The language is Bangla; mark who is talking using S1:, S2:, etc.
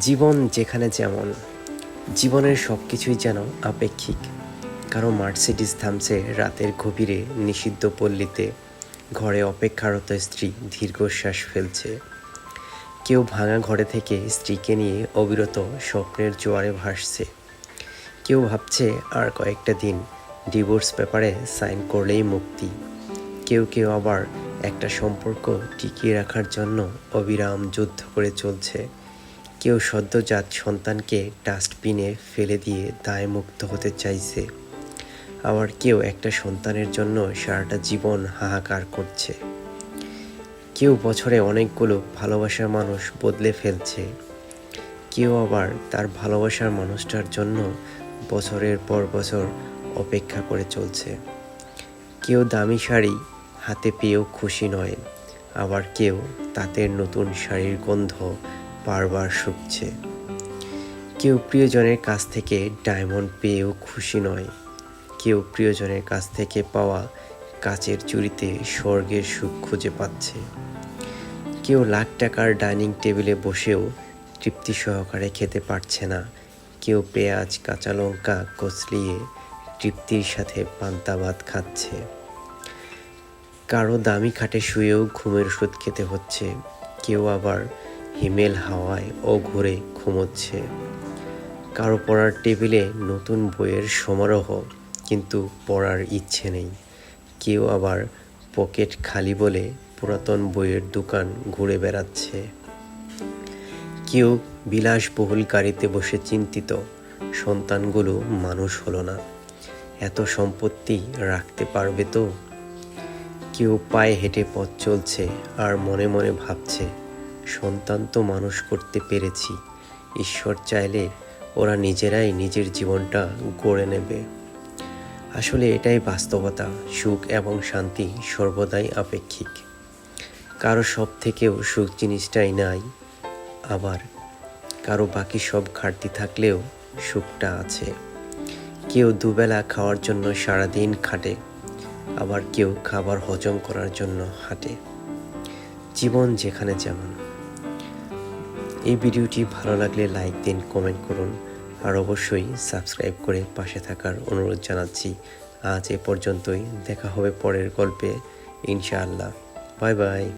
S1: জীবন যেখানে যেমন, জীবনের সব কিছুই যেন আপেক্ষিক। কারও মার্সিডিস থামছে রাতের গভীরে নিষিদ্ধ পল্লীতে, ঘরে অপেক্ষারত স্ত্রী দীর্ঘশ্বাস ফেলছে। কেউ ভাঙা ঘরে থেকে স্ত্রীকে নিয়ে অবিরত স্বপ্নের জোয়ারে ভাসছে। কেউ ভাবছে আর কয়েকটা দিন ডিভোর্স পেপারে সাইন করলেই মুক্তি। কেউ কেউ আবার একটা সম্পর্ক টিকিয়ে রাখার জন্য অবিরাম যুদ্ধ করে চলছে। কেউ সদ্যজাত সন্তানকে ডাস্টবিনে ফেলে দিয়ে দায় মুক্ত হতে চাইছে। আবার কেউ একটা সন্তানের জন্য সারাটা জীবন হাহাকার করছে। কেউ বছরে অনেকগুলো ভালোবাসার মানুষ বদলে ফেলছে। কেউ আবার তার ভালোবাসার মানুষটার জন্য বছরের পর বছর অপেক্ষা করে চলছে। কেউ দামি শাড়ি হাতে পেয়েও খুশি নয়। আবার কেউ তাদের নতুন শাড়ির গন্ধ বারবার শুকছে কেউ প্রিয়জনের কাছ থেকে ডায়মন্ড পেয়েও খুশি নয়। কেউ প্রিয়জনের কাছ থেকে পাওয়া কাচের চুরিতে স্বর্গের সুখ খুঁজে পাচ্ছে। কেউ লাখ টাকার ডাইনিং টেবিলে বসেও তৃপ্তি সহকারে খেতে পারছে না। কেউ পেঁয়াজ, কাঁচা লঙ্কা কচলিয়ে তৃপ্তির সাথে পান্তা ভাত খাচ্ছে। কারও দামি খাটে শুয়েও ঘুমের ওষুধ খেতে হচ্ছে। কেউ আবার হিমেল হাওয়ায় ও ঘুরে ঘুমোচ্ছে। কারও পড়ার টেবিলে নতুন বইয়ের সমারোহ, কিন্তু পড়ার ইচ্ছে নেই। কেউ আবার পকেট খালি বলে পুরাতন বইয়ের দোকান ঘুরে বেড়াচ্ছে। কেউ বিলাসবহুল গাড়িতে বসে চিন্তিত, সন্তানগুলো মানুষ হলো না। এত সম্পত্তি রাখতে পারবে তো? কেউ পায়ে হেঁটে পথ চলছে আর মনে মনে ভাবছে সন্তান তো মানুষ করতে পেরেছি। ঈশ্বর চাইলে ওরা নিজেরাই নিজের জীবনটা গড়ে নেবে। আসলে এটাই বাস্তবতা, সুখ এবং শান্তি সর্বদাই আপেক্ষিক। কারও সব থেকেও সুখ জিনিসটাই নাই, আবার কারও বাকি সব ঘাটতি থাকলেও সুখটা আছে। কেউ দুবেলা খাওয়ার জন্য সারাদিন খাটে, আবার কেউ খাবার হজম করার জন্য হাঁটে। জীবন যেখানে যেমন। এই ভিডিওটি ভালো লাগলে লাইক দিন কমেন্ট করুন। আর অবশ্যই সাবস্ক্রাইব করে পাশে থাকার অনুরোধ জানাচ্ছি। আজ এ পর্যন্তই, দেখা হবে পরের গল্পে, ইনশাআল্লাহ। Bye bye.